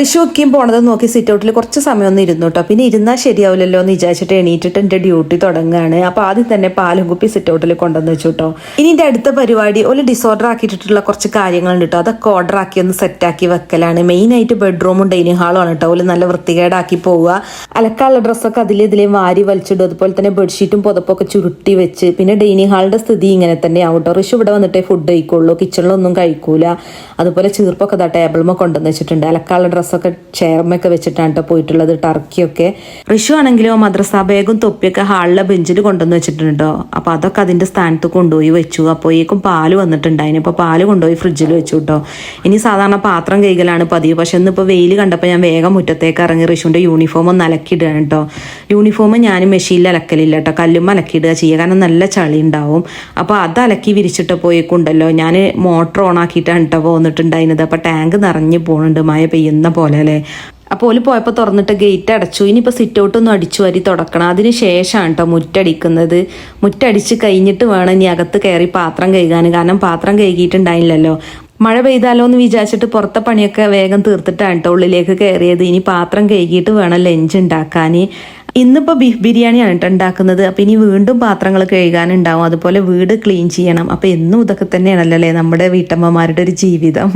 ഋഷു ഒക്കെയും പോണത് നോക്കി സിറ്റ് ഔട്ടിൽ കുറച്ച് സമയം ഒന്ന് ഇരുന്നു കേട്ടോ പിന്നെ ഇരുന്നാൽ ശരിയാവില്ലല്ലോ എന്ന് വിചാരിച്ചിട്ട് എണീറ്റിട്ട് എന്റെ ഡ്യൂട്ടി തുടങ്ങുകയാണ് അപ്പോൾ ആദ്യം തന്നെ പാലും കുപ്പി സിറ്റ് ഔട്ടിൽ കൊണ്ടുവന്ന് വെച്ചു കേട്ടോ ഇനി എന്റെ അടുത്ത പരിപാടി ഒരു ഡിസോർഡർ ആക്കിയിട്ടുള്ള കുറച്ച് കാര്യങ്ങളുണ്ട് കേട്ടോ അതൊക്കെ ഓർഡർ ആക്കി ഒന്ന് സെറ്റ് ആക്കി വെക്കലാണ്. മെയിൻ ആയിട്ട് ബെഡ്റൂമും ഡൈനിങ് ഹാളും ആണ് കേട്ടോ നല്ല വൃത്തികേടാക്കി പോവുക. അലക്കാനുള്ള ഡ്രസ്സൊക്കെ അതിലെ ഇതിലേയും വാരി വലിച്ചിടും. അതുപോലെ തന്നെ ബെഡ്ഷീറ്റും പുതപ്പൊക്കെ ചുരുട്ടി വെച്ച്. പിന്നെ ഡൈനിങ് ഹാളിന്റെ സ്ഥിതി ഇങ്ങനെ തന്നെ ആവും കേട്ടോ ഋഷു ഇവിടെ വന്നിട്ടേ ഫുഡ് കഴിക്കുള്ളൂ. കിച്ചണിലൊന്നും കഴിക്കൂല. അതുപോലെ ചീർപ്പൊക്കെ ദാ ടേബിൾമ കൊണ്ടുവന്ന് വെച്ചിട്ടുണ്ട്. അലക്കാനുള്ള ഡ്രസ്സൊക്കെ ചെയർമൊക്കെ വെച്ചിട്ടാണ് കേട്ടോ പോയിട്ടുള്ളത് ടർക്കിയൊക്കെ. റിഷു ആണെങ്കിലോ മദ്രസ ബാഗും തൊപ്പിയൊക്കെ ഹാളിലെ ബെഞ്ചിൽ കൊണ്ടുവന്ന് വെച്ചിട്ടുണ്ട് അപ്പോൾ അതൊക്കെ അതിന്റെ സ്ഥാനത്ത് കൊണ്ടുപോയി വെച്ചു. അപ്പോഴേക്കും പാൽ വന്നിട്ടുണ്ട് അപ്പോൾ പാൽ കൊണ്ടുപോയി ഫ്രിഡ്ജിൽ വെച്ചു കേട്ടോ ഇനി സാധാരണ പാത്രം കൈകലാണ് പതിവ്. പക്ഷെ ഇന്നിപ്പോൾ വെയിൽ കണ്ടപ്പോൾ ഞാൻ വേഗം മുറ്റത്തേക്ക് ഇറങ്ങി റിഷുവിന്റെ യൂണിഫോം ഒന്ന് അലക്കിയിടുകയാണ് കേട്ടോ യൂണിഫോം ഞാൻ മെഷീനിൽ അലക്കലില്ല കേട്ടോ കല്ലും അലക്കിയിടുക ചെയ്യുക കാരണം നല്ല ചളി ഉണ്ടാവും. അപ്പോൾ അത് അലക്കി വിരിച്ചിട്ട് പോയേക്കുണ്ടല്ലോ. ഞാൻ മോട്ടോർ ഓൺ ആക്കിയിട്ടാണ് കേട്ടോ പോന്നിട്ടുണ്ടായിരുന്നത് അപ്പോൾ ടാങ്ക് നിറഞ്ഞു പോകുന്നുണ്ട് മഴ പെയ്യുന്ന പോലെ അല്ലേ? അപ്പോൾ ഓൽ പോയപ്പോൾ തുറന്നിട്ട് ഗേറ്റ് അടച്ചു. ഇനിയിപ്പോൾ സിറ്റ് ഔട്ടൊന്നും അടിച്ചു വരി തുടക്കണം. അതിന് ശേഷമാണ് കേട്ടോ മുറ്റടിക്കുന്നത്. മുറ്റടിച്ച് കഴിഞ്ഞിട്ട് വേണം ഇനി അകത്ത് കയറി പാത്രം കഴുകാൻ. കാരണം പാത്രം കഴുകിയിട്ടുണ്ടായില്ലല്ലോ. മഴ പെയ്താലോ എന്ന് വിചാരിച്ചിട്ട് പുറത്തെ പണിയൊക്കെ വേഗം തീർത്തിട്ടാണ് കേട്ടോ ഉള്ളിലേക്ക് കയറിയത് ഇനി പാത്രം കഴുകിയിട്ട് വേണം ലഞ്ച് ഉണ്ടാക്കാൻ. ഇന്നിപ്പോൾ ബീഫ് ബിരിയാണിയാണ് കേട്ടോ ഉണ്ടാക്കുന്നത്. അപ്പോൾ ഇനി വീണ്ടും പാത്രങ്ങൾ കഴുകാനുണ്ടാവും. അതുപോലെ വീട് ക്ലീൻ ചെയ്യണം. അപ്പോൾ എന്നും ഇതൊക്കെ തന്നെയാണല്ലോ അല്ലേ? നമ്മുടെ വീട്ടമ്മമാരുടെ ഒരു ജീവിതം.